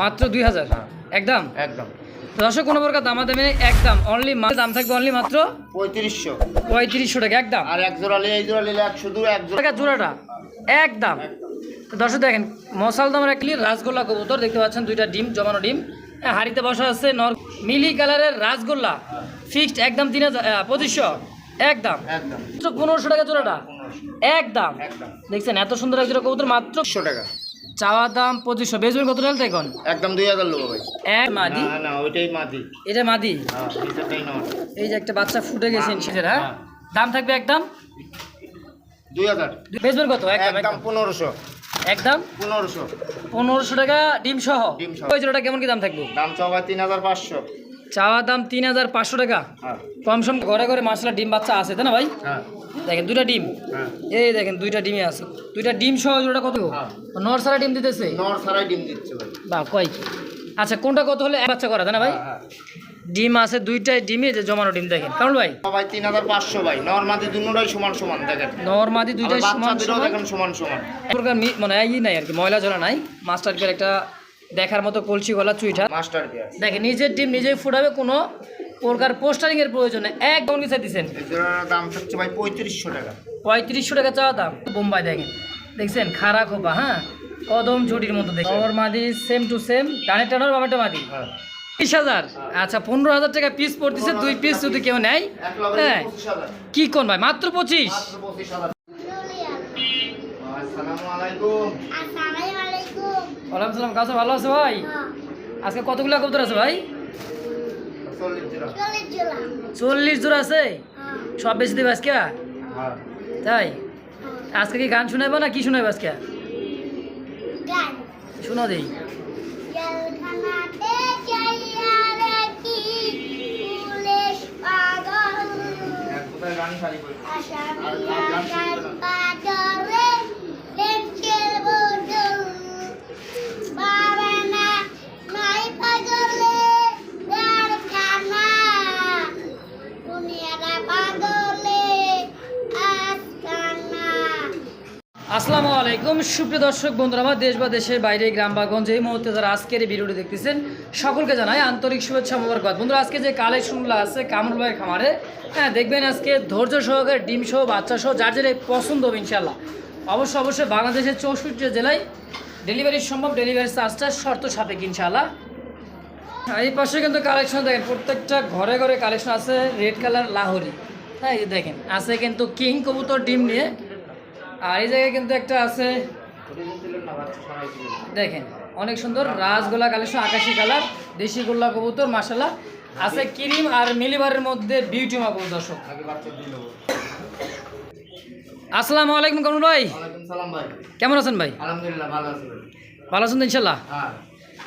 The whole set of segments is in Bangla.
মাত্র দুই হাজার। হ্যাঁ। একদম? একদম। কোনো প্রকার দামা দামে একদম। অনলি দাম থাকবে অনলি মাত্র পঁয়ত্রিশশো। পঁয়ত্রিশশো টাকা একদম। আর এক জোড়া নিলে এই জোড়া নিলে এক শুধু এক টাকা জোড়াটা একদম। দর্শক দেখেন মশাল দামের একলি রাসগোল্লা কবুতর দেখতে পাচ্ছেন দুইটা ডিম জমানো ডিম। হাড়িতে বসা আছে নর মিলি কালারের রাসগোল্লা। ফিক্সড একদম তিন হাজার পঁচিশশো। একদম। একদম। পনেরোশো টাকা জোড়াটা। একদম। একদম। দেখছেন এত সুন্দর এক জোড়া কবুতর মাত্র একশো টাকা। চাওয়া দাম পঁচিশশো। বেচবেন কত টাকা এখন? একদম দুই হাজার লোক ভাই। এক মাদি? না ওইটাই মাদি। এটা মাদি? হ্যাঁ এই যে একটা বাচ্চা ফুটে গেছে সেটা হ্যাঁ? দাম থাকবে একদম? দুই হাজার। বেচবেন কত? একদম পনেরোশো। একদম? পনেরোশো। পনেরোশো টাকা ডিম সহ ডিম সহ। ওই জোড়াটা কেমন কি দাম থাকবে? দাম সহ তিন হাজার পাঁচশো। চাওয়া দাম তিন হাজার পাঁচশো টাকা। হ্যাঁ। কম সম ঘরে ঘরে মাসলা ডিম বাচ্চা আছে তাই না ভাই? হ্যাঁ। দেখেন দুইটা ডিম। হ্যাঁ। এই দেখেন দুইটা ডিমে আছে। দুইটা ডিম সহ জোড়া কত। নরসারা ডিম দিতেছে? নর ডিম দিচ্ছে ভাই। বা কয় আচ্ছা কোনটা কত হলে বাচ্চা করা তাই না ভাই? ডিম আছে দুইটাই ডিমে যে জমানো ডিম দেখেন। কারণ ভাই? ভাই তিন হাজার পাঁচশো ভাই। নর মাদি দুটাই সমান সমান দেখেন। নর্মাদি দুইটাই সমান সমান? দেখেন সমান সমান। প্রকার মানে ই নাই আর কি ময়লা জলা নাই। মাস্টারকে একটা দেখার মতো কলসি গলা চুইটা। মাস্টার দেখেন নিজের ডিম নিজেই ফুটাবে কোনো প্রকার পোস্টারিং এর প্রয়োজন নেই। একদম কিছু দিচ্ছেন দাম হচ্ছে ভাই পঁয়ত্রিশশো টাকা। পঁয়ত্রিশশো টাকা চাওয়া দাম। বোম্বাই দেখেন। দেখছেন খারা খোপা হ্যাঁ? কদম ঝুটির মতো দেখেন ওর মাদি সেম টু সেম ডানের টানোর বামেটা মাদি। হ্যাঁ। বিশ হাজার? আচ্ছা পনেরো হাজার টাকা পিস পড়তেছে দুই পিস যদি কেউ নেয় হ্যাঁ। কি কোন ভাই? মাত্র পঁচিশ? আসসালামু আলাইকুম। ওয়ালাইকুম সালাম কাছে ভালো আছে ভাই? আজকে কতগুলো কবুতর আছে ভাই? চল্লিশ জোড়া আছে? সব বেশি দেবে আজকে? তাই? আজকে কি গান শোনাবো না কি শোনাবো আজকে? শোনো দেই। জলখানাতে আসসালামু আলাইকুম। সুপ্রিয় দর্শক বন্ধুরা, আমার দেশ বা দেশের বাইরে, গ্রাম বা গঞ্জে এই মুহূর্তে যারা আজকের এই ভিডিওটি দেখতেছেন, সকলকে জানাই আন্তরিক শুভেচ্ছা মোবারকবাদ। বন্ধুরা, আজকে যে কালেকশনগুলো আছে কামরুল ভাইয়ের খামারে হ্যাঁ দেখবেন আজকে ধৈর্য সহকারে ডিম সহ, বাচ্চা সহ, যার যেটা পছন্দ হবে ইনশাল্লাহ অবশ্যই অবশ্যই বাংলাদেশের চৌষট্টি জেলায় ডেলিভারি সম্ভব, ডেলিভারি চার্জটা শর্ত সাপেক্ষ ইনশাল্লাহ আর এই পাশে কিন্তু কালেকশন দেখেন, প্রত্যেকটা ঘরে ঘরে কালেকশন আছে, রেড কালার লাহোরি। হ্যাঁ দেখেন, আছে কিন্তু কিং কবুতর ডিম নিয়ে আর এই জায়গায় কিন্তু একটা আছে। দেখেন অনেক সুন্দর রাজগোলা কালেকশন আকাশি কালার দেশি গোল্লা কবুতর মাসালা আছে ক্রিম আর মিলিবারের মধ্যে বিউটি মাপ দর্শক। আসসালামু আলাইকুম কামরুল ভাই। কেমন আছেন ভাই? আলহামদুলিল্লাহ ভালো আছেন ভালো আছেন ইনশাল্লাহ হ্যাঁ।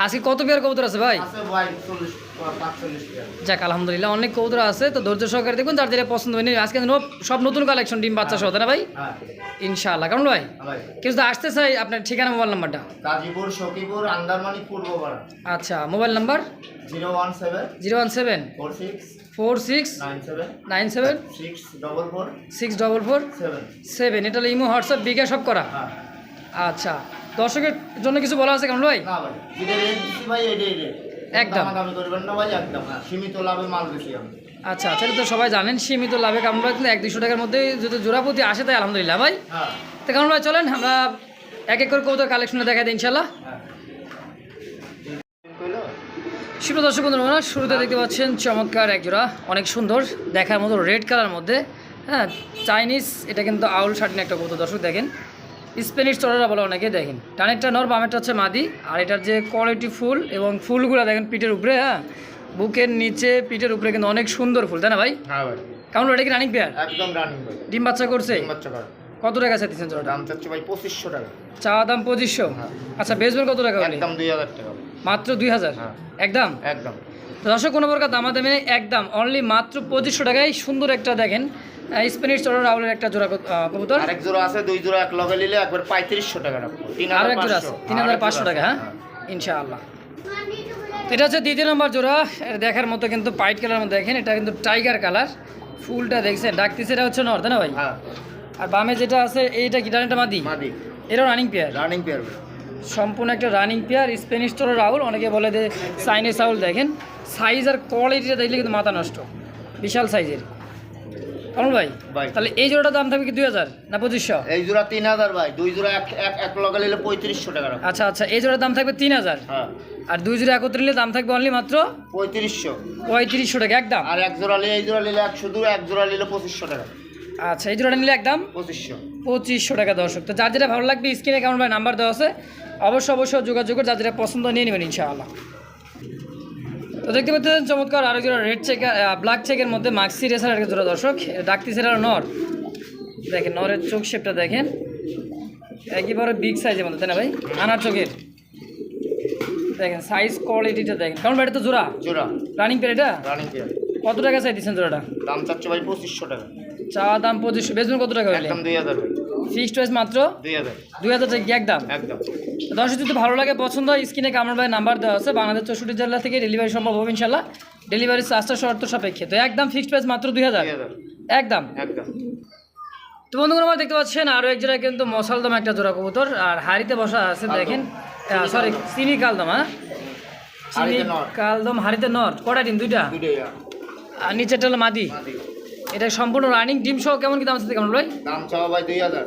আজকে কত পেয়ার কবুতর আছে ভাই? যাক আলহামদুলিল্লাহ অনেক কবুতর আছে। তো ধৈর্য সহকারে দেখুন যার যেটা পছন্দ হয়নি আজকে সব নতুন কালেকশন ডিম বাচ্চা সহ না ভাই? হ্যাঁ। ইনশাআল্লাহ কারণ ভাই হ্যাঁ ভাই। কেউ যদি আসতে চাই আপনার ঠিকানা মোবাইল নাম্বারটা? গাজীপুর সখীপুর আন্দারমানি পূর্বপাড়া আচ্ছা mobile number? Zero one seven. Zero one seven. Four six. Four six. Nine seven. Nine seven. Six double four. Six double four. Seven. Seven এটা হলো ইমো হোয়াটসঅ্যাপ বিকাশ সব করা? হ্যাঁ। আচ্ছা। দর্শকের জন্য কিছু বলা আছে কেমন ভাই? একদম। হ্যাঁ সীমিত লাভে মাল বেশি আচ্ছা আচ্ছা তো সবাই জানেন সীমিত লাভে কামড় ভাই কিন্তু এক দুশো টাকার মধ্যে যদি জোড়াপতি আসে তাই আলহামদুলিল্লাহ ভাই। হ্যাঁ। তো কামড় ভাই চলেন আমরা এক এক করে কবুতর কালেকশনে দেখা দিই ইনশাল্লাহ? সুপ্রিয় দর্শক বন্ধুরা শুরুতে দেখতে পাচ্ছেন চমৎকার এক জোড়া অনেক সুন্দর দেখার মতো রেড কালার মধ্যে। হ্যাঁ চাইনিজ এটা কিন্তু আউল শার্টিন একটা কবুতর দর্শক দেখেন। স্প্যানিশ চড়ারা বলে অনেকে দেখেন। টানেরটা নর বামেরটা হচ্ছে মাদি। আর এটার যে কোয়ালিটি ফুল এবং ফুলগুলো দেখেন পিঠের উপরে হ্যাঁ? বুকের নিচে পিঠের উপরে কিন্তু অনেক সুন্দর ফুল তাই না ভাই? হ্যাঁ ভাই। কেমন এটা কি রানিং পেয়ার একদম রানিং ভাই ডিম বাচ্চা করছে? তিন বাচ্চা করে। কত টাকা চাইতেছেন জোড়াটা দাম চাচ্ছে ভাই পঁচিশশো টাকা। চাওয়া দাম পঁচিশশো? হ্যাঁ। আচ্ছা বেচবেন কত টাকা একদম দুই হাজার টাকা। মাত্র দুই হাজার? হ্যাঁ। একদম? একদম। তো দর্শক কোনো প্রকার দামা দামে একদম। অনলি মাত্র পঁচিশশো টাকায় সুন্দর একটা দেখেন স্প্যানিশ চড়ার রাউলের একটা জোড়া কবুতর। আরেক জোড়া আছে দুই জোড়া এক লগে নিলে একবার পঁয়ত্রিশশো টাকা রাখব। তিন আরও এক জোড়া আছে পাঁচশো। তিন হাজার পাঁচশো টাকা হ্যাঁ? ইনশাআল্লাহ। এটা হচ্ছে দ্বিতীয় নম্বর জোড়া। দেখার মতো কিন্তু পাইট কালার মধ্যে দেখেন এটা কিন্তু টাইগার কালার ফুলটা দেখছেন ডাকতেছে এটা হচ্ছে নর তাই না ভাই? হ্যাঁ। আর বামে যেটা আছে এইটা কি ডানেটা মাদি? মাদি। এটাও রানিং পেয়ার রানিং পেয়ার সম্পূর্ণ একটা রানিং পেয়ার স্প্যানিশ তোর রাহুল অনেকে বলে যে চাইনিজ রাহুল দেখেন। সাইজ আর কোয়ালিটিটা দেখলে কিন্তু মাথা নষ্ট। বিশাল সাইজের কেমন ভাই। তাহলে এই জোড়াটার দাম থাকবে কি দুই হাজার না পঁচিশশো? এই জোড়া তিন হাজার ভাই দুই জোড়া এক এক লগে নিলে পঁয়ত্রিশশো টাকা আচ্ছা আচ্ছা এই জোড়ার দাম থাকবে তিন হাজার? হ্যাঁ। আর দুই জোড়া একত্রে নিলে দাম থাকবে অনলি মাত্র পঁয়ত্রিশশো। পঁয়ত্রিশশো টাকা একদম? আর এক জোড়া নিলে এই জোড়া নিলে এক শুধু এক জোড়া নিলে পঁচিশশো টাকা। আচ্ছা এই জোড়াটা নিলে একদম? পঁচিশশো। পঁচিশশো টাকা দর্শক। তো যার যেটা ভালো লাগবে স্ক্রিনে কেমন ভাই নাম্বার দেওয়া আছে। অবশ্যই অবশ্যই যোগাযোগ করে যার যেটা পছন্দ নিয়ে নেবেন ইনশাআল্লাহ। তো দেখতে পাচ্ছেন চমৎকার আরও জোড়া রেড চেকার ব্ল্যাক চেকের মধ্যে মাক্সি রেসার একটা জোড়া দর্শক। ডাকতি সেরা নর। দেখেন নরের চোখ শেপটা দেখেন। একেবারে বিগ সাইজের মধ্যে তাই না ভাই? আনার চোখের। দেখেন সাইজ কোয়ালিটিটা দেখেন। কারণ ভাই এটা তো জোড়া? জোড়া। রানিং পেয়ার এটা? রানিং পেয়ার কত টাকা চাই দিচ্ছেন জোড়াটা? দাম চাচ্ছে ভাই পঁচিশশো টাকা। চা দাম পঁচিশশো। বেচবেন কত টাকা একদম দুই হাজার ফিক্সড প্রাইস মাত্র দুই হাজার। টাকা একদম? একদম। দর্শক যদি ভালো লাগে পছন্দ হয় স্ক্রিনে কামড় ভাই নাম্বার দেওয়া আছে। বাংলাদেশ চৌষট্টি জেলা থেকে ডেলিভারি সম্ভব হবে ইনশাল্লাহ ডেলিভারি চার্জটা শর্ত সাপেক্ষে। তো একদম ফিক্সড প্রাইস মাত্র দুই হাজার। একদম। একদম। তো বন্ধুগুলো আমার দেখতে পাচ্ছেন আরও এক জোড়া কিন্তু মশালদম একটা জোড়া কবুতর। আর হাড়িতে বসা আছে দেখেন। সরি চিনি কালদম। হ্যাঁ? চিনি কালদম হাড়িতে নট কটা ডিম? দুইটা? দুইটাই আর। নিচেরটা হলো মাদি। এটা সম্পূর্ণ রানিং ডিম সহ কেমন কি দাম আছে কেমন ভাই দাম চাওয়া ভাই দুই হাজার।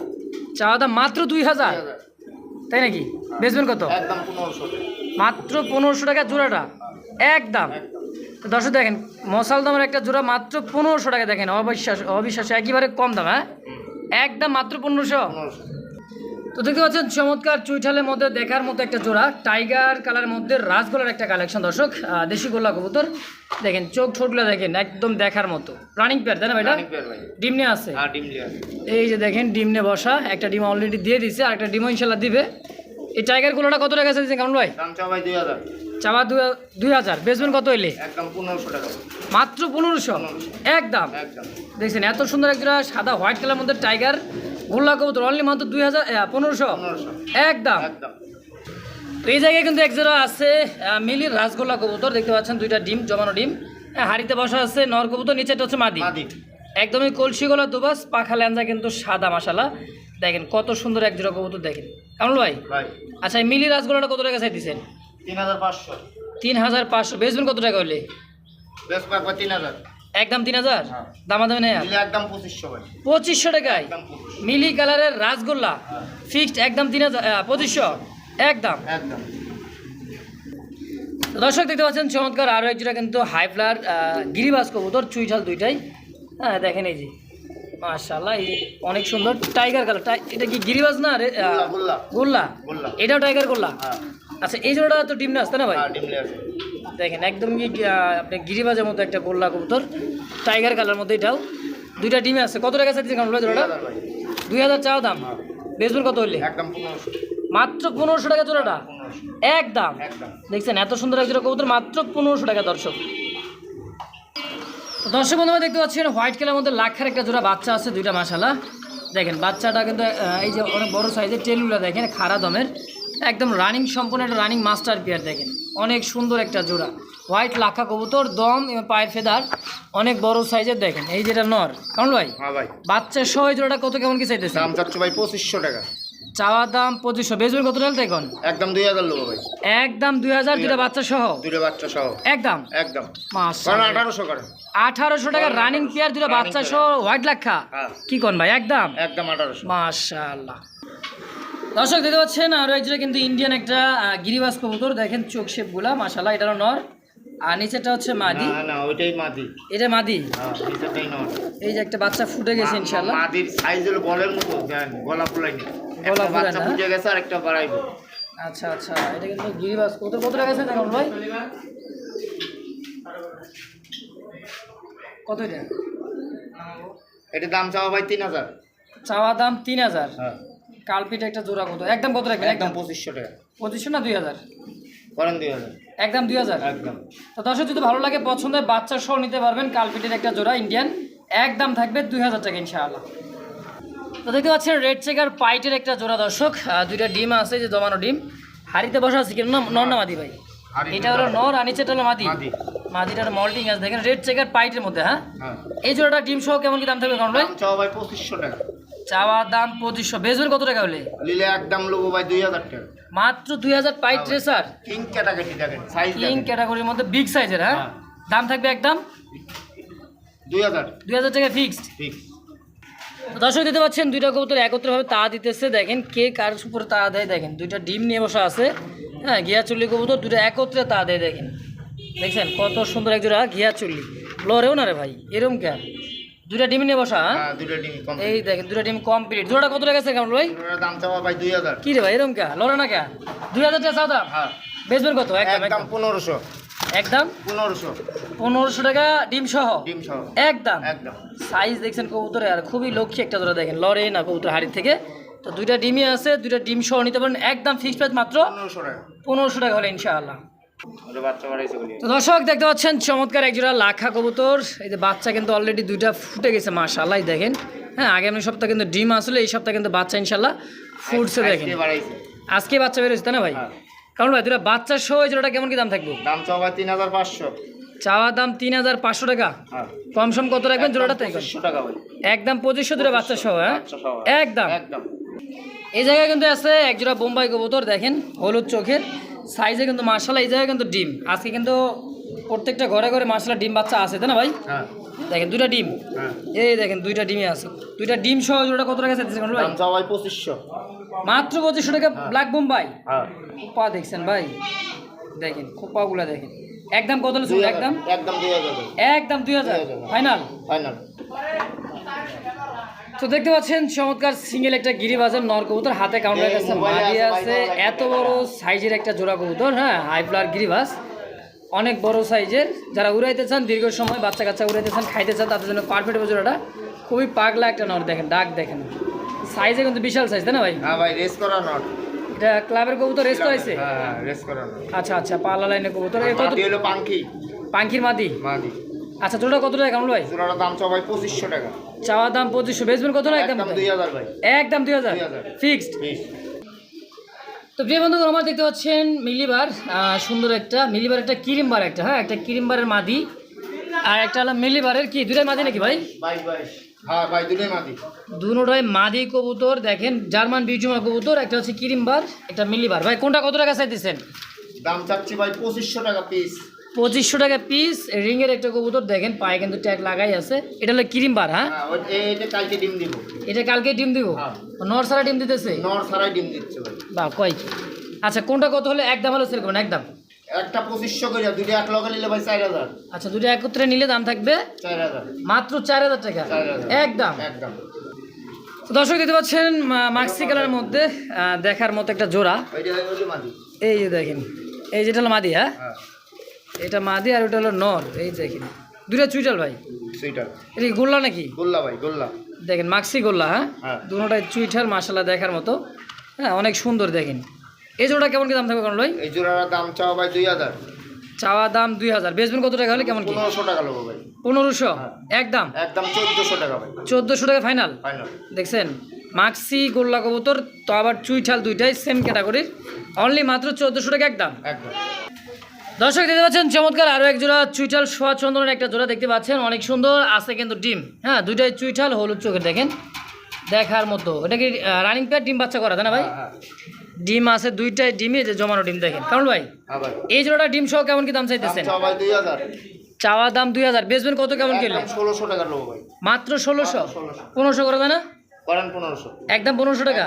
চাওয়া দাম মাত্র দুই হাজার? তাই নাকি? বেচবেন কত? একদম পনেরোশো। মাত্র পনেরোশো টাকা জোড়াটা? একদম। তো দর্শক দেখেন মশাল দামের একটা জোড়া মাত্র পনেরোশো টাকা দেখেন অবিশ্বাস অবিশ্বাস একেবারে কম দাম হ্যাঁ? একদম মাত্র পনেরোশো। তো দেখতে পাচ্ছেন চমৎকার চুইঠালের মধ্যে দেখার মতো একটা জোড়া। টাইগার কালার মধ্যে রাজগোলার একটা কালেকশন দর্শক। দেশি গোল্লা কবুতর। দেখেন চোখ ঠোঁটগুলো দেখেন একদম দেখার মতো। রানিং পেয়ার তাই না ভাইটা? ভাই। ডিম নিয়ে আছে। এই যে দেখেন ডিম নিয়ে বসা। একটা ডিম অলরেডি দিয়ে দিছে আর একটা ডিমও ইনশাল্লাহ দিবে। এই টাইগার গোলাটা কত টাকা চাইছেন কেমন ভাই? চাওয়া দুই হাজার। বেচবেন কত এলে মাত্র পনেরোশো? একদম। একদম। দেখছেন এত সুন্দর একটা সাদা হোয়াইট কালার মধ্যে টাইগার। গোল্লা কবুতর অনলি মাত্র দুই হাজার পনেরোশো। একদম। তো এই জায়গায় কিন্তু এক জোড়া আছে মিলির রাসগোল্লা কবুতর দেখতে পাচ্ছেন দুইটা ডিম জমানো ডিম। হাড়িতে বসা আছে নর কবুতর নিচেটা হচ্ছে মাদি। একদমই কলসি গলা দুবাস পাখা ল্যাঞ্জা কিন্তু সাদা মাসালা দেখেন কত সুন্দর এক জোড়া কবুতর দেখেন। কেমন ভাই? আচ্ছা মিলি রাসগোল্লাটা কত টাকা চাইতেছেন? তিন হাজার পাঁচশো। তিন হাজার পাঁচশো। বেচবেন কত টাকা হলে তিন হাজার। একদম তিন হাজার? হ্যাঁ। দামাদামি নেই একদম পঁচিশশো পঁচিশশো টাকায়? মিলি কালারের রাসগোল্লা ফিক্সড একদম তিন হাজার পঁচিশশো? একদম। একদম। দর্শক দেখতে পাচ্ছেন চমৎকার আরও একজোড়া কিন্তু হাই ফ্লার গিরিবাস কবুতর চুইঠাল দুইটাই। হ্যাঁ দেখেন এই যে। মাশাল্লাহ এই অনেক সুন্দর টাইগার কালার এটা কি গিরিবাস না গোল্লা গোল্লা। এটাও টাইগার গোল্লা? হ্যাঁ। আচ্ছা এই জোড়াটা তো ডিম না আসতে না ভাই? লিয়ার দেখেন একদম আপনি গিরিবাজের মতো একটা গোল্লা কবুতর টাইগার কালার মধ্যে এটাও। দুইটা ডিমে আছে। কত টাকা চাইছেন কেমন জোড়াটা? দুই হাজার চাও দাম। হ্যাঁ। বেসবেন কত হইলে? একদম মাত্র পনেরোশো টাকা জোড়াটা? একদম। দেখছেন এত সুন্দর এক জোড়া কবুতর মাত্র পনেরোশো টাকা দর্শক। দর্শক বন্ধু দেখতে পাচ্ছেন হোয়াইট কালার মধ্যে লাখের একটা জোড়া বাচ্চা আছে দুইটা মাসালা দেখেন বাচ্চাটা কিন্তু এই যে অনেক বড় সাইজের টেলগুলো দেখেন খাড়া দমের। একদম রানিং সম্পূর্ণ একটা রানিং মাস্টার পেয়ার দেখেন। অনেক সুন্দর একটা জোড়া। হোয়াইট লাখা কবুতর দম এবং পায়ের ফেদার অনেক বড় সাইজের দেখেন। এই যেটা নর। কেমন ভাই হ্যাঁ ভাই। বাচ্চা সহ জোড়াটা কত কেমন কি চাইতেছে দাম চাচ্ছ ভাই পঁচিশশো টাকা। চাওয়ার দাম পঁচিশশো। বেজবেন কত টাকা দেখুন একদম দুই হাজার লোক ভাই। একদম দুই হাজার দুইটা বাচ্চা সহ? দুটো বাচ্চা সহ। একদম? একদম। মাস আঠারোশো করে। আঠারোশো টাকা রানিং পেয়ার দুটো বাচ্চা সহ হোয়াইট লাখা? হ্যাঁ। কি কোন ভাই? একদম? একদম আঠারোশো। মাশাআল্লাহ। দর্শক দেখতে পাচ্ছেন আরও একজোড়া কিন্তু ইন্ডিয়ান একটা গিরিবাস কবুতর। দেখেন চোখ শেপগুলা মাশাআল্লাহ এটারও নর। আর নিচেটা হচ্ছে মাদি। না না ওইটাই মাদি। এটা মাদি? হ্যাঁ নিচেরটাই নয় এই যে একটা বাচ্চা ফুটে গেছে ইনশাআল্লাহ। মাদির সাইজ হলো বলের মতো গলা ফুলাই নি গলা একটা বাচ্চা ফুটে গেছে আর একটা বাড়াইবো। আচ্ছা আচ্ছা এটা কিন্তু গিরিবাস কবুতর। কত টাকা আছে দেখুন ভাই? কত এটা? এটা দাম চাওয়া ভাই তিন হাজার। চাওয়া দাম তিন হাজার। হ্যাঁ। কালপিট একটা জোড়া কত? একদম কত রাখবেন? একদম পঁচিশশো টাকা। পঁচিশশো না দুই হাজার? করেন দুই হাজার। একদম দুই হাজার? একদম। তো দর্শক যদি ভালো লাগে পছন্দের বাচ্চা সহ নিতে পারবেন কালপিটের একটা জোড়া ইন্ডিয়ান একদম থাকবে দুই হাজার টাকা ইনশাআল্লাহ। তো দেখতে পাচ্ছেন রেড চেকার পাইটের একটা জোড়া দর্শক। দুইটা ডিম আছে যে জমানো ডিম। হাড়িতে বসা আছে কিন্তু নর না মাদি ভাই? এটা হলো নর আর নিচেটা হলো মাদি? মাদি। মাদিটার মল্টিং আছে। দেখেন রেড চেকার পাইটের মধ্যে হ্যাঁ? হ্যাঁ। এই জোড়াটা ডিম সহ কেমন কি দাম থাকবে কারণ ভাই পঁচিশশো টাকা। চাওয়া দাম পঁচিশশো। বেচবেন কত টাকা হলে? নিলে একদম লোবো ভাই দুই হাজার টাকা। মাত্র দুই হাজার পাই ট্রেসার কিং ক্যাটাগরি দেখেন সাইজ কিং ক্যাটাগরির মধ্যে বিগ সাইজের হ্যাঁ? হ্যাঁ। দাম থাকবে একদম? দুই হাজার। দুই হাজার টাকা ফিক্সড ঠিক দর্শক দিতে পাচ্ছেন দুইটা কবুতর একত্রভাবে তা দিতেছে। দেখেন কে কার উপরে তা দেয় দেখেন। দুইটা ডিম নিয়ে বসা আছে। হ্যাঁ ঘিয়া চুল্লি কবুতর দুটো একত্রে তা দেয় দেখেন। দেখছেন কত সুন্দর একজোড়া ঘিয়া চুল্লি লড়েও না রে ভাই এরম কে দুইটা ডিম নিয়ে বসা হ্যাঁ? হ্যাঁ ডিম এই দেখেন দুটা ডিম কমপ্লিট জোড়াটা কত আছে কেমন ভাই? দাম চাওয়া ভাই দুই হাজার। কি রে ভাই এরম কে? লড়ে না কে? দুই হাজার টাকা চাও দাম? হ্যাঁ। বেচবেন কত? একদম পনেরোশো। একদম পনেরোশো। পনেরোশো টাকা ডিম সহ? ডিম সহ। একদম একদম। সাইজ দেখছেন কবুতরে আর খুবই লক্ষ্মী একটা ধরে দেখেন। লড়ে না কবুতর হাড়ির থেকে। তো দুইটা ডিমই আছে দুইটা ডিম সহ নিতে পারেন। একদম ফিক্সড প্রাইস মাত্র পনেরোশো টাকা। পনেরোশো টাকা হলে ইনশাআল্লাহ। বাচ্চা তো দর্শক দেখতে পাচ্ছেন চমৎকার একজোড়া লাখা কবুতর। এই যে বাচ্চা কিন্তু অলরেডি দুইটা ফুটে গেছে মাশাআল্লাহ এই দেখেন। হ্যাঁ আগামী সপ্তাহে কিন্তু ডিম আসলে এই সপ্তাহে কিন্তু বাচ্চা ইনশাল্লাহ ফুটছে দেখেন। আজকে বাচ্চা বেরোচ্ছে তাই না ভাই? হ্যাঁ। কারণ ভাই দুটা বাচ্চার সহ এই জোড়াটা কেমন কি দাম থাকবে? দাম চাওয়া তিন হাজার পাঁচশো। চাওয়া দাম তিন হাজার পাঁচশো টাকা। হ্যাঁ। কম সম কত রাখবেন জোড়াটা তাই একদম পঁচিশশো দুটা বাচ্চা সহ হ্যাঁ। একদম। একদম। এই জায়গায় কিন্তু আছে একজোড়া বোম্বাই কবুতর দেখেন হলুদ চোখের। সাইজে কিন্তু মার্শাল এই জায়গায় কিন্তু ডিম। আজকে কিন্তু প্রত্যেকটা ঘরে ঘরে মার্শাল ডিম বাচ্চা আছে তাই না ভাই? হ্যাঁ। দেখেন দুইটা ডিম। হ্যাঁ। এই দেখেন দুইটা ডিমই আছে। দুইটা ডিম সহ জোড়া কত টাকা চাইতেছেন ভাই? ভাই পঁচিশশো। মাত্র পঁচিশশো টাকা ব্ল্যাক বোম্বাই হ্যাঁ। খোপা দেখছেন ভাই? দেখেন খোপাগুলা দেখেন। একদম কত। একদম? একদম দুই হাজার। ভাই একদম দুই হাজার। 2000 ফাইনাল ফাইনাল তো দেখতে পাচ্ছেন চমৎকার সিঙ্গেল একটা গিরিবাজের নর কবুতর হাতে কাউন্টার মোবাইলে মাদি আছে, আছে এত বড় সাইজের একটা জোড়া কবুতর হ্যাঁ হাই ফ্লার গিরিবাজ অনেক বড় সাইজের যারা উড়াইতে চান দীর্ঘ সময় বাচ্চা কাচ্চা উড়াইতে চান খাইতে চান তাদের জন্য পারফেক্ট জোড়াটা। খুবই পাগলা একটা নর দেখেন ডাক দেখেন। সাইজে কিন্তু বিশাল সাইজ তাই না ভাই? হ্যাঁ ভাই রেস করা নট এটা ক্লাবের কবুতর রেস করাইছে? হ্যাঁ হ্যাঁ রেস করা আচ্ছা আচ্ছা পাল্লা লাইনের কবুতর। পাঙ্খির মাদি মাদি আচ্ছা জোড়া কত টাকা কেমন ভাই? জোড়াটার দাম চাওয়া ভাই পঁচিশশো টাকা। চাওয়া দাম পঁচিশশো। বেচবেন কত টাকা একদম? দুই হাজার ভাই। একদম দুই হাজার? 2000 ফিক্সড? তো প্রিয় বন্ধুগণ আমার দেখতে পাচ্ছেন মিলিবার সুন্দর একটা মিলিবার একটা কিরিমবার একটা হ্যাঁ? একটা কিরিমবারের মাদি। আর একটা হলো মিলিবারের কি? দুটাই মাদি নাকি ভাই? হ্যাঁ ভাই দুটোই মাদি। দুটোই মাদি কবুতর দেখেন জার্মান বিজুমা কবুতর একটা হচ্ছে কিরিমবার একটা মিলিবার। ভাই কোনটা কত টাকা চাইতেছেন? দাম চাচ্ছি ভাই পঁচিশশো টাকা পিস পঁচিশশো টাকা পিস রিংয়ের একটা কবুতর দেখেন পায়ে কিন্তু ট্যাগ লাগাই আছে। এটা হলো কিরিমবার বার হ্যাঁ? এটা কালকে ডিম দিব। এটা কালকে ডিম দিব? হ্যাঁ। নর সারা ডিম দিতেছে? নর ছাড়াই ডিম দিচ্ছে বা কয় আচ্ছা কোনটা কত হলে একদম হলো সেল করবেন? একদম একটা পঁচিশশো করে দুটো এক লগে নিলে ভাই চার হাজার। আচ্ছা একত্রে নিলে দাম থাকবে? চার হাজার। মাত্র চার হাজার টাকা? একদম একদম দর্শক দেখতে পাচ্ছেন মা- মাক্সি কালারের মধ্যে দেখার মতো একটা জোড়া। এই যে দেখেন এই যেটা হলো মাদি হ্যাঁ? হ্যাঁ। এটা মাদি আর ওটা হলো নর এই দেখেন দুটা চুইটাল ভাই। এটা কি গোল্লা নাকি? গোল্লা ভাই গোল্লা। দেখেন মাক্সি গোল্লা হ্যাঁ? হ্যাঁ। দুটাই চুইঠাল মাসালা দেখার মতো। হ্যাঁ অনেক সুন্দর দেখেন। এই জোড়া কেমন কি দাম থাকবে কারণ ভাই? এই জোড়ার দাম চাওয়া ভাই দুই হাজার। চাওয়া দাম দুই হাজার। বেচবেন কত টাকা হলে কেমন কি? পনেরোশো টাকা নেব ভাই। পনেরোশো? হ্যাঁ। একদম? একদম চোদ্দোশো টাকা ভাই। চোদ্দোশো টাকা ফাইনাল? ফাইনাল। দেখছেন? মাক্সি গোল্লা কবুতর তো আবার চুইঠাল দুইটাই সেম ক্যাটাগরির অনলি মাত্র চোদ্দোশো টাকা একদম। একদম। দর্শক দেখতে পাচ্ছেন চমৎকার আরও এক জোড়া চুইঠাল সোয়া চন্দনের একটা জোড়া দেখতে পাচ্ছেন। অনেক সুন্দর আছে কিন্তু ডিম। হ্যাঁ দুইটাই চুইঠাল হলুদ চোখের দেখেন। দেখার মতো। এটা কি রানিং প্যাড ডিম বাচ্চা করা তাই না ভাই? হ্যাঁ ডিম আছে দুইটাই ডিমই যে জমানো ডিম দেখেন। কারণ ভাই হ্যাঁ এই জোড়াটা ডিম সহ কেমন কি দাম চাইতেছেন? চাওয়া ভাই দাম দুই হাজার। বেচবেন কত কেমন কিলো? ষোলোশো টাকা মাত্র ষোলোশো? পনেরোশো করে না? পনেরোশো। একদম পনেরোশো টাকা।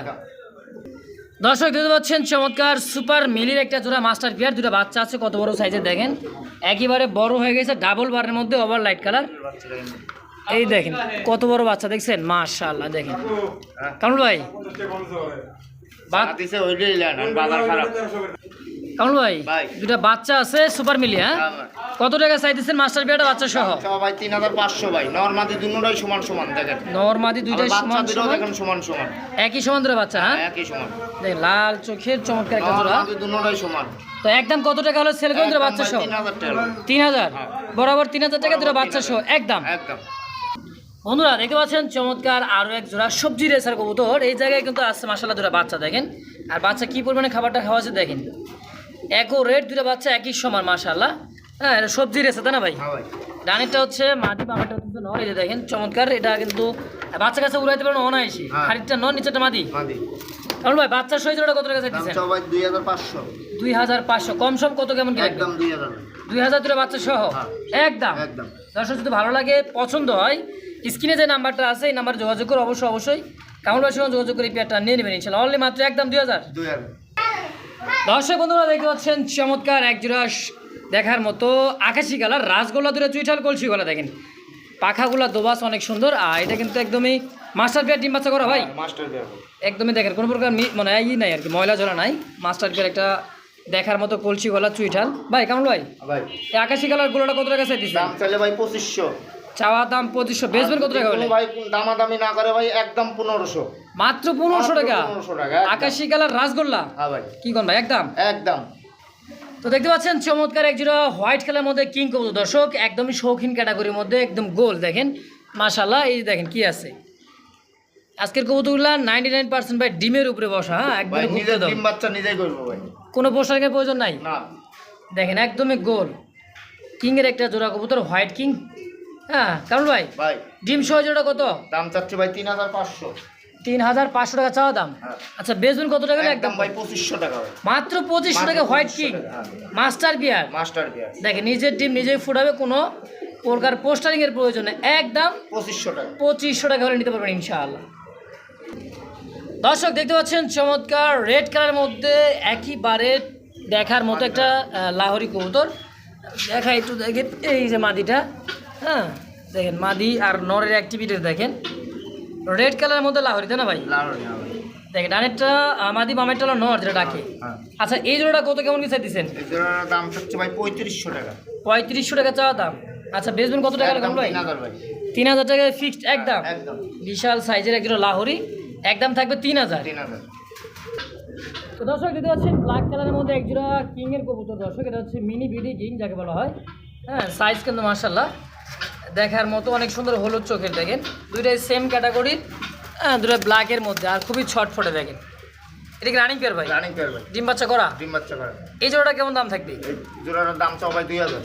দর্শক দেখতে পাচ্ছেন চমৎকার সুপার মিলির একটা জোড়া মাস্টার পিয়ার। দুটো বাচ্চা আছে কত বড় সাইজের দেখেন। একেবারে বড় হয়ে গেছে ডাবল বারের মধ্যে ওভার লাইট কালার এই দেখেন কত বড় বাচ্চা দেখছেন? মাশাআল্লাহ দেখেন। কামরুল ভাই? ভাই। দুটা বাচ্চা আছে সুপার মিলি হ্যাঁ? হ্যাঁ কত টাকা চাইতেছেন মাস্টার পিয়ারটা বাচ্চা সহ? ভাই তিন হাজার পাঁচশো ভাই। নর্মাদি দুটাই সমান সমান দেখেন। নর্মাদি সমান দেখেন সমান সমান। একই সমান ধরে বাচ্চা হ্যাঁ? একই সমান। দেখেন লাল চোখের চমৎকার একটা জোড়া। দুটাই সমান। তো একদম কত টাকা হলো সেল করে দুটো বাচ্চা সহ? তিন হাজার হ্যাঁ। বরাবর তিন হাজার টাকা দুটো বাচ্চা সহ একদম। একদম। বন্ধুরা দেখতে পাচ্ছেন চমৎকার আরও এক জোড়া সবজি রেসার কবুতর। এই জায়গায় কিন্তু আসছে মাসাল্লাহ দুটা বাচ্চা দেখেন। আর বাচ্চা কি পরিমাণে খাবারটা খাওয়াচ্ছে দেখেন। একও রেট দুটা বাচ্চা একই সমান মাসাল্লাহ হ্যাঁ এটা সবজি রেসা তাই না ভাই? হ্যাঁ ভাই। ডানেরটা হচ্ছে মাটি বাবাটা হচ্ছে নর এই দেখেন চমৎকার। এটা কিন্তু বাচ্চা কাছে উড়াইতে পারেন অনায়াসি। হ্যাঁ। খানিকটা নর নিচেটা মাদি কারণ ভাই বাচ্চার সহিত ওটা কত টাকা ভাই দুই হাজার পাঁচশো। দুই হাজার পাঁচশো। কম সম কত কেমন কি একদম দুই হাজার দুই হাজার দুটো বাচ্চা সহ? হ্যাঁ। একদম। একদম। দর্শক যদি ভালো লাগে পছন্দ হয় স্ক্রিনে যে নাম্বারটা আছে এই নাম্বারে যোগাযোগ করে অবশ্যই অবশ্যই। সঙ্গে যোগাযোগ করে এই পেয়ারটা নিয়ে নেবেন ইনশাল্লাহ অনলি মাত্র একদম দুই হাজার? দুই হাজার। দর্শক বন্ধুরা দেখতে পাচ্ছেন চমৎকার এক জোড়া দেখার মতো আকাশি কালার। রাসগোল্লা দূরে চুইঠাল কলসি গলা দেখেন। পাখাগুলা দোবাস অনেক সুন্দর। আর এটা কিন্তু একদমই মাস্টার পেয়ার ডিম বাচ্চা করা ভাই? মাস্টার একদমই দেখেন কোনো প্রকার মানে ই নাই আর কি ময়লা জলা নাই। মাস্টার পেয়ার একটা দেখার মতো কলসি গলা চুইঠাল। ভাই কেমন ভাই? ভাই। এই আকাশি কালার গুলোটা কত টাকা চাইতেছে দাম চাইলে ভাই পঁচিশশো। চাওয়া দাম পঁচিশশো বেচবেন কত টাকা ভাই দামাদামি না করে ভাই একদম পনেরোশো। মাত্র পনেরোশো টাকা। 1500 টাকা, একদম। আকাশি কালার রাসগোল্লা। হ্যাঁ কি কোন ভাই? একদম? একদম। তো দেখতে পাচ্ছেন চমৎকার একজোড়া হোয়াইট কালার মধ্যে কিং কবুতর। দর্শক একদমই শৌখিন ক্যাটাগরির মধ্যে একদম গোল দেখেন। মাশাল্লাহ এই দেখেন কি আছে? আজকের কবুতরগুলা নাইনটি নাইন পার্সেন্ট ভাই ডিমের উপরে বসা হ্যাঁ? একদম ডিম বাচ্চা নিজেই করব ভাই। কোনো পোশাকের প্রয়োজন নাই? না। দেখেন একদমই গোল। কিংয়ের একটা জোড়া কবুতর হোয়াইট কিং। হ্যাঁ কারণ ভাই? ভাই। ডিম সহ জোড়া কত? দাম চাচ্ছি ভাই তিন হাজার পাঁচশো। তিন হাজার পাঁচশো টাকা চাওয়া দাম। হ্যাঁ। আচ্ছা বেচবেন কত টাকা একদম ভাই পঁচিশশো টাকা মাত্র পঁচিশশো টাকা হোয়াইট 2500 কিং। হ্যাঁ। মাস্টার বিয়ার। মাস্টার বিয়ার। দেখেন নিজের ডিম নিজেই ফুটাবে কোনো প্রকার পোস্টারিং এর প্রয়োজন একদম পঁচিশশো টাকা। পঁচিশশো টাকা হলে নিতে পারবেন ইনশাআল্লাহ। দর্শক দেখতে পাচ্ছেন চমৎকার রেড কালারের মধ্যে একইবারে দেখার মতো একটা লাহোরি কবুতর। দেখা একটু দেখেন এই যে মাদিটা হ্যাঁ। দেখেন মাদি আর নরের অ্যাক্টিভিটি দেখেন। রেড কালারের মধ্যে লাহোরি তাই না ভাই? ভাই দেখেন ডানেরটা মাদি বামেরটা হলো নর যেটা ডাকে। হ্যাঁ আচ্ছা এই জোড়াটা কত কেমন কি চাইতেছেন? এই জোড়ার দাম চাচ্ছি ভাই পঁয়ত্রিশশো টাকা। পঁয়ত্রিশশো টাকা চাওয়া দাম। আচ্ছা বেচবেন কত টাকা একদম ভাই? তিন হাজার টাকায় ফিক্সড একদম। বিশাল সাইজের একজন লাহোরি। একদম থাকবে তিন হাজার। তিন তো দর্শক দেখতে পাচ্ছেন ব্ল্যাক কালারের মধ্যে একজোড়া কিংয়ের এর কবুতর দর্শক এটা হচ্ছে মিনি বিডি কিং যাকে বলা হয়। হ্যাঁ সাইজ কিন্তু মার্শাল্লাহ দেখার মতো অনেক সুন্দর হলুদ চোখের দেখেন। দুইটাই সেম ক্যাটাগরির হ্যাঁ দুটো ব্ল্যাকের মধ্যে আর খুবই ছটফটে দেখেন। এটা কি রানিং পেয়ার ভাই? রানিং পেয়ার ভাই। ডিম বাচ্চা করা? ডিম বাচ্চা করে। এই জোড়াটা কেমন দাম থাকবে? এই জোড়ার দাম চাও ভাই দুই হাজার।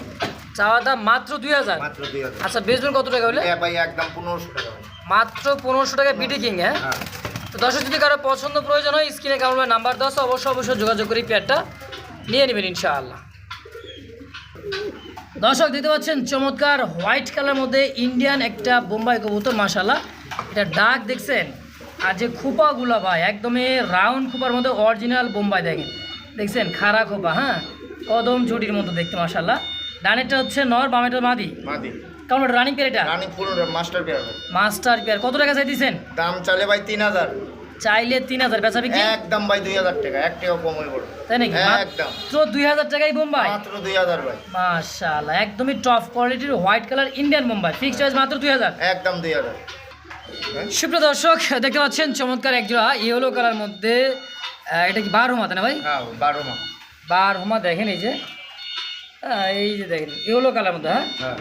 চাওয়া দাম মাত্র দুই হাজার? মাত্র দুই হাজার। আচ্ছা বেচবেন কত টাকা হলে ভাই একদম পনেরোশো টাকা মাত্র পনেরোশো টাকা বিডি কিং হ্যাঁ? তো দর্শক যদি কারও পছন্দ প্রয়োজন হয় স্ক্রিনে কাউন্ট নাম্বার দশ অবশ্যই অবশ্যই যোগাযোগ করে পেয়ারটা নিয়ে নেবেন ইনশাআল্লাহ। দর্শক দেখতে পাচ্ছেন চমৎকার হোয়াইট কালার মধ্যে ইন্ডিয়ান একটা বোম্বাই কবুতর মাশাল্লাহ এটা ডাক দেখছেন? আর যে খোপাগুলো ভাই একদমই রাউন্ড খোপার মধ্যে অরিজিনাল বোম্বাই দেখেন। দেখছেন? খাড়া খোপা হ্যাঁ? কদম ঝুটির মতো দেখতে মাশাল্লাহ ডানেরটা হচ্ছে নর বামেরটা মাদি? মাদি। কারণ রানিং পেয়ার এটা? রানিং পনেরো মাস্টার পেয়ার মাস্টার পেয়ার কত টাকা চাই দিয়েছেন দাম চালে ভাই তিন হাজার। চাইলে তিন হাজার। বেচা বিক্রি? একদম ভাই দুই হাজার টাকা। এক টাকা কম হয়ে তাই নাকি? একদম। মাত্র দুই হাজার টাকাই বোম্বাই? মাত্র দুই হাজার ভাই। মাশাআল্লাহ একদমই টপ কোয়ালিটির white colour Indian Bombay. Fixed price মাত্র দুই হাজার? একদম দুই হাজার। সুপ্রিয় দর্শক দেখতে পাচ্ছেন চমৎকার একজোড়া ইয়েলো কালার মধ্যে এটা কি বার তাই না ভাই? হ্যাঁ বারো মাস বার হোমা দেখেন এই যে। এই যে দেখেন ইয়েলো কালার মধ্যে হ্যাঁ? হ্যাঁ।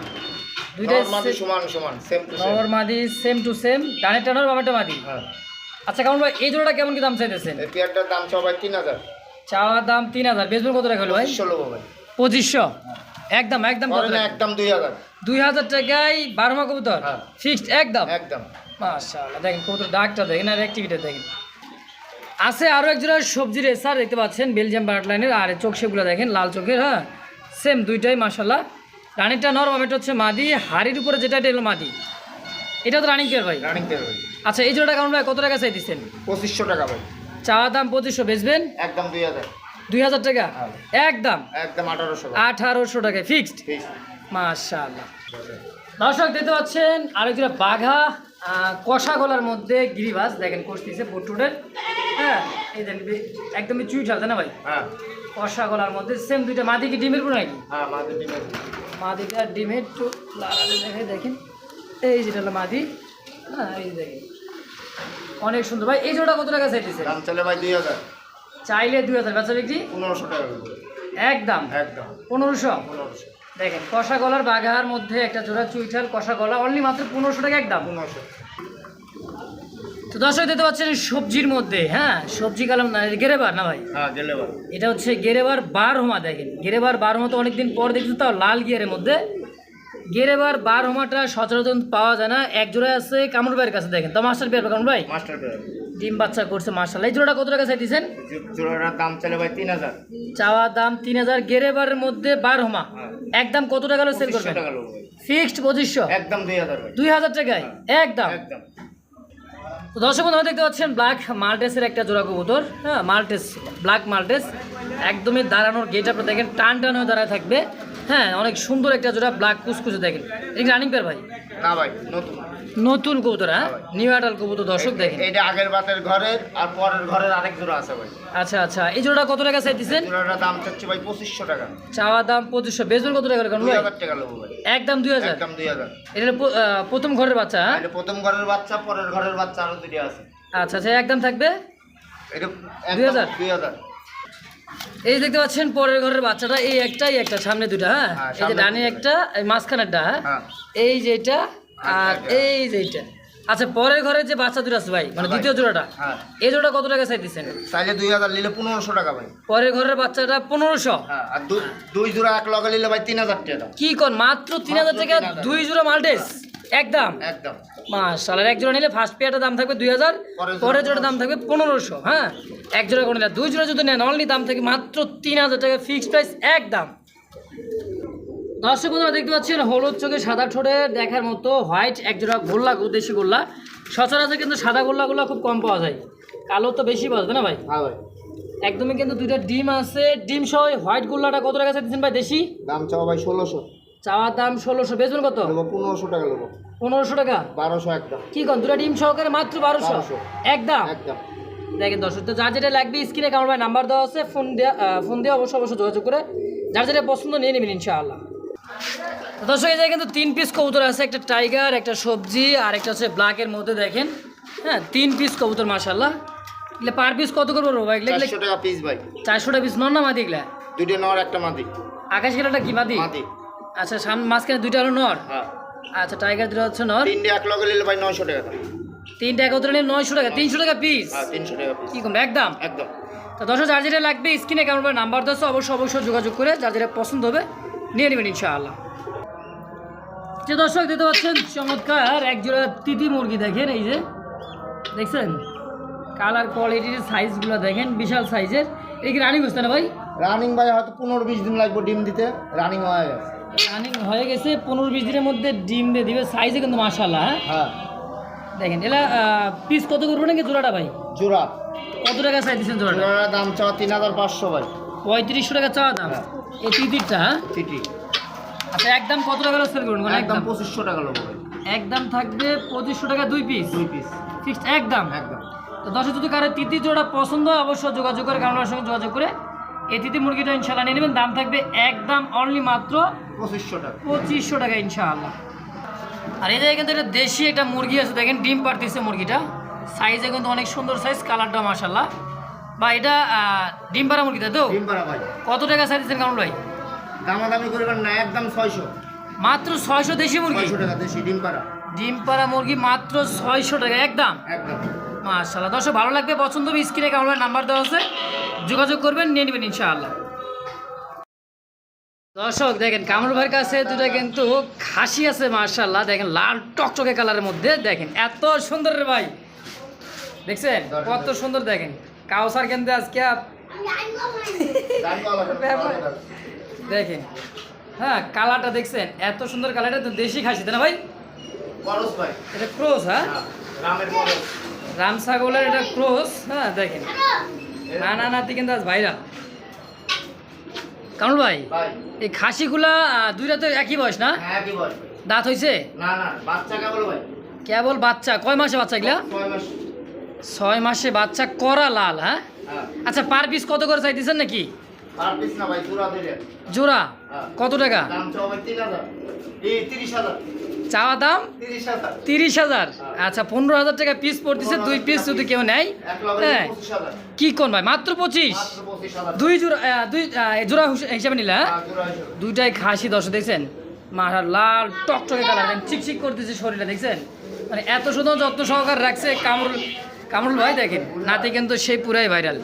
দুইটাই সমান সমান সেম টু সেম নর মাদি সেম টু সেম ডানেরটা নর বামেরটা মাদি। হ্যাঁ। আচ্ছা কেমন ভাই এই জোড়াটা কেমন কি দাম চাইতেছেন? এই পেয়ারটার দাম চাও ভাই তিন হাজার। চাওয়ার দাম তিন হাজার। বেচবেন কত টাকা হলো ভাই? লোবো ভাই। পঁচিশশো? একদম একদম কত টাকা? একদম দুই হাজার। দুই হাজার টাকায় বারো মা কবুতর? হ্যাঁ। ফিক্সড একদম? একদম। মাশাআল্লাহ দেখেন কত ডাকটা দেখেন আর অ্যাক্টিভিটি দেখেন। আছে আরও একজোড়া সবজির রেসার দেখতে পাচ্ছেন বেলজিয়াম বার্ট লাইনের আর চোখ সেগুলো দেখেন লাল চোখের হ্যাঁ? সেম দুইটাই মাশাল্লাহ রানিংটা নরম এটা হচ্ছে মাদি হাড়ির উপরে যেটা এটা হলো মাদি। এটা তো রানিং পেয়ার ভাই। রানিং পেয়ার ভাই। আচ্ছা এই জোড়াটা কেমন ভাই? কত টাকা চাই দিচ্ছেন? পঁচিশশো টাকা ভাই। চাওয়া দাম পঁচিশশো বেচবেন? একদম দুই হাজার। দুই হাজার টাকা? হ্যাঁ। একদম? একদম আঠারোশো আঠারোশো টাকা ফিক্সড মাশাআল্লাহ। দর্শক দেখতে পাচ্ছেন আরেকটা বাঘা কষা গলার মধ্যে গিরিবাস দেখেন করতেছে বুটুডের হ্যাঁ এই দেখেন একদমই চুই ঠালতে না ভাই? হ্যাঁ। কষা গলার মধ্যে সেম দুইটা। মাদি কি ডিমের পুরো নাকি? হ্যাঁ মাদিটা ডিমের দেখে দেখেন। এই যেটা হলো মাদি। হ্যাঁ এই দেখেন। অনেক সুন্দর। ভাই এই জোড়া কত টাকা চাইতেছে? দাম চলে ভাই দুই হাজার। চাইলে দুই হাজার বেচা বিক্রি? পনেরোশো টাকা একদম? একদম। পনেরোশো? পনেরোশো। দেখেন কষা গলার বাঘার মধ্যে একটা জোড়া চুইঠাল কষা গলা অনলি মাত্র পনেরোশো টাকা একদম? পনেরোশো। তো দর্শক দেখতে পাচ্ছেন সবজির মধ্যে হ্যাঁ? সবজি কালাম না গেরেবার না ভাই? হ্যাঁ ভাই এটা হচ্ছে গেরেবার বার হোমা দেখেন। গেরেবার বার হোমা তো অনেকদিন পর দেখছি তাও লাল গিয়ারের মধ্যে। গেরেবার বার হোমাটা সচরাচর পাওয়া যায় না। এক জোড়া আছে কামড় ভাইয়ের কাছে দেখেন। তো মাস্টার বিয়ার কামড় ভাই? Master pair. ডিম বাচ্চা করছে মার্শাল এই জোড়াটা কত টাকা চাইতেছেন জোড়াটার দাম চলে ভাই তিন হাজার। চাওয়া দাম তিন হাজার গেরেবারের মধ্যে বার হোমা। হ্যাঁ। একদম কত টাকা হলো সেল করবেন? ফিক্সড পঁচিশশো? একদম দুই হাজার দুই হাজার টাকায়? একদম। একদম দর্শক বন্ধুরা দেখতে পাচ্ছেন ব্ল্যাক মাল্টেসের একটা জোড়া কবুতর। হ্যাঁ মাল্টেস ব্ল্যাক মাল্টেস। একদমই দাঁড়ানোর গেট আপনি দেখেন টান টান হয়ে দাঁড়ায় থাকবে। হ্যাঁ অনেক সুন্দর একটা জোড়া ব্ল্যাক কুচকুচে দেখেন। এই রানিং পেয়ার ভাই? না ভাই নতুন। নতুন কবুতর হ্যাঁ? নিউ আটাল কবুতর দর্শক দেখেন। এটা আগের বাতের ঘরের আর পরের ঘরের আরেক জোড়া আছে ভাই। আচ্ছা আচ্ছা। এই জোড়াটা কত টাকা চাই দিছেন দাম চাচ্ছি ভাই 2500 টাকা। চাওয়া দাম 2500 বেজন কত টাকা লাগবে 2000 টাকা লব ভাই। একদম 2000 একদম 2000 এটা প্রথম ঘরের বাচ্চা হ্যাঁ? এটা প্রথম ঘরের বাচ্চা পরের ঘরের বাচ্চা আরও দুটো আছে। আচ্ছা আচ্ছা। একদম থাকবে? এটা 2000 2000 এই দেখতে পাচ্ছেন পরের ঘরের বাচ্চাটা এই একটাই একটা সামনে দুটা হ্যাঁ? হ্যাঁ, এই যে ডানে একটা এই মাঝখানেরটা হ্যাঁ? হ্যাঁ। এই যে এটা আর আচ্ছা, এই যে এটা। আচ্ছা পরের ঘরের যে বাচ্চা দুটো আছে ভাই মানে হ্যাঁ, দ্বিতীয় জোড়াটা হ্যাঁ। এই জোড়া কত টাকা চাইতেছেন চাইলে দুই হাজার নিলে পনেরোশো টাকা ভাই। পরের ঘরের বাচ্চাটা পনেরোশো। আর দুই জোড়া এক লগে নিলে ভাই তিন হাজার টাকা কি কোন মাত্র তিন হাজার টাকা দুই জোড়া মাল্টেস একদম। একদম। মাশাআল্লাহ এক জোড়া নিলে ফার্স্ট পেয়ারটার দাম থাকবে দুই হাজার পরের জোড়া জোড়ার দাম থাকবে পনেরোশো হ্যাঁ? এক জোড়া করে নিলে দুই জোড়া যদি নেন অনলি দাম থাকে মাত্র তিন হাজার টাকা ফিক্সড প্রাইস একদম। দর্শক বন্ধুরা দেখতে পাচ্ছেন হলুদ চোখে সাদা ঠোঁটে দেখার মতো হোয়াইট এক জোড়া গোল্লা দেশি গোল্লা। সচরাচর কিন্তু সাদা গোল্লাগুলো খুব কম পাওয়া যায়। কালো তো বেশি পাওয়া যায় না ভাই? হ্যাঁ ভাই। একদমই কিন্তু দুইটা ডিম আছে। ডিম সহ হোয়াইট গোল্লাটা কত টাকা চাইতেছেন ভাই দেশি? দাম চাও ভাই ষোলোশো। চাওয়ার দাম ষোলোশো বেচবেন কত? পনেরোশো টাকা নেব। পনেরোশো টাকা? বারোশো একদম। কি কন দুটা ডিম সহকারে মাত্র বারোশো? একদম? একদম। দেখেন দর্শক তো যার যেটা লাগবে স্ক্রিনে কামড় ভাই নাম্বার দেওয়া আছে ফোন দেওয়া ফোন দিয়ে অবশ্যই অবশ্যই যোগাযোগ করে যার যেটা পছন্দ নিয়ে নেবেন ইনশাআল্লাহ। দর্শক এই কিন্তু তিন পিস কবুতর আছে একটা টাইগার একটা সবজি আর একটা হচ্ছে ব্ল্যাকের মধ্যে দেখেন। হ্যাঁ তিন পিস কবুতর মাশাল্লাহ এগুলো পার পিস কত করব ভাই এগুলো চারশো টাকা পিস ভাই। চারশোটা পিস নর না মাদি এগুলা? দুইটা নর একটা মাদি। আকাশ গেলাটা কি মাদি? মাদি। আচ্ছা সামনে মাঝখানে দুইটা হলো নর? হ্যাঁ। আচ্ছা টাইগার দুটো হচ্ছে নর? তিনটে এক লগে নিলে ভাই নয়শো টাকা তিনটা একত্রে নিয়ে নয়শো টাকা তিনশো টাকা পিস হ্যাঁ তিনশো টাকা পিস কি কম একদম? একদম। তো দশ যার যেটা লাগবে স্ক্রিনে কেমন নাম্বার দশ অবশ্যই অবশ্যই যোগাযোগ করে যার যেটা পছন্দ হবে নিয়ে নেবেন ইনশাআল্লাহ। যে দর্শক দেখতে পাচ্ছেন চমৎকার এক জোড়া তিতি মুরগি দেখেন এই যে। দেখছেন? কালার কোয়ালিটির সাইজগুলো দেখেন বিশাল সাইজের এই কি রানিং হচ্ছে না ভাই? রানিং ভাই হয়তো পনেরো বিশ দিন লাগবে ডিম দিতে। রানিং হয়ে গেছে। রানিং হয়ে গেছে পনেরো বিশ দিনের মধ্যে ডিম দিয়ে দিবে। সাইজে কিন্তু মাশাল্লাহ হ্যাঁ? হ্যাঁ। দেখেন এটা পিস কত করব নাকি জোড়াটা ভাই? জোড়া। কত টাকা চাই দিচ্ছেন জোড়াটা? দাম চাওয়া তিন হাজার পাঁচশো ভাই। পঁয়ত্রিশশো টাকা চাওয়া দাম? হ্যাঁ। এই তিতিরটা হ্যাঁ? চিটি আচ্ছা একদম কত টাকা সেল করুন একদম পঁচিশশো টাকা লোক একদম থাকবে পঁচিশশো টাকা দুই পিস দুই পিস ফিক্সড একদম একদম তো দশ যদি কারও তিতি জোড়া পছন্দ হয় অবশ্যই যোগাযোগ করে কামলার সঙ্গে যোগাযোগ করে এই তিতি মুরগিটা ইনশাল্লাহ নিয়ে নেবেন। দাম থাকবে একদম অনলি মাত্র পঁচিশশো টাকা। পঁচিশশো টাকা ইনশাআল্লাহ। আর এই জায়গায় কিন্তু একটা দেশি একটা মুরগি আছে দেখেন ডিম পারতেছে মুরগিটা। সাইজে কিন্তু অনেক সুন্দর সাইজ কালারটা মাসাল্লাহ বা এটা ডিম পাড়া মুরগি তাই তো? ডিম পাড়া ভাই। কত টাকা সাইজ দিচ্ছেন কামল ভাই? দামাদামি করবেন না একদম ছয়শো। মাত্র ছয়শো দেশি মুরগি? ছয়শো টাকা দেশি ডিম পাড়া। ডিম পাড়া মুরগি মাত্র ছয়শো টাকা একদম? একদম। মাশাল্লাহ দর্শক ভালো লাগবে পছন্দ হবে স্ক্রিনে কামড় নাম্বার দেওয়া আছে। যোগাযোগ করবেন নিয়ে নেবেন ইনশাআল্লাহ। দর্শক দেখেন কামরুল ভাইয়ের কাছে দুটা কিন্তু খাসি আছে মার্শাল্লাহ দেখেন লাল টকটকে কালারের মধ্যে। দেখেন এত সুন্দর রে ভাই। দেখছেন? কত সুন্দর দেখেন। কাউসার কিন্তু আজকে। দেখেন হ্যাঁ কালারটা দেখছেন? এত সুন্দর কালারটা তো দেশি খাসি তাই না ভাই? এটা ক্রোস হ্যাঁ? হ্যাঁ, রাম ছাগলের এটা ক্রোস হ্যাঁ দেখেন। না না নাতি কিন্তু আজ ভাইরা কামল ভাই এই খাসিগুলা দুইটা তো একই বয়স না? হ্যাঁ দাঁত হয়েছে না না কেবল বাচ্চা। কয় মাসে বাচ্চা এগুলা? ছয় মাসে। বাচ্চা করা লাল হ্যাঁ? হ্যাঁ। আচ্ছা পার পিস কত করে চাইতেছেন নাকি? না জোড়া হ্যাঁ। কত টাকা? চাওয়া দাম? তিরিশ হাজার। আচ্ছা পনেরো হাজার টাকা পিস পড়তেছে দুই পিস যদি কেউ নেয় হ্যাঁ। কি কোন ভাই? মাত্র পঁচিশ? দুই জোড়া দুই জোড়া হিসাবে নিলে হ্যাঁ? হ্যাঁ, জোড়া হিসেবে। দুইটাই খাসি দশ দেখছেন। মাথার লাল টকটকে কালার চিকচিক করতেছে শরীরটা দেখছেন? মানে এত সুন্দর যত্ন সহকারে রাখছে কামরুল কামরুল ভাই দেখেন। নাতি কিন্তু সেই পুরাই ভাইরাল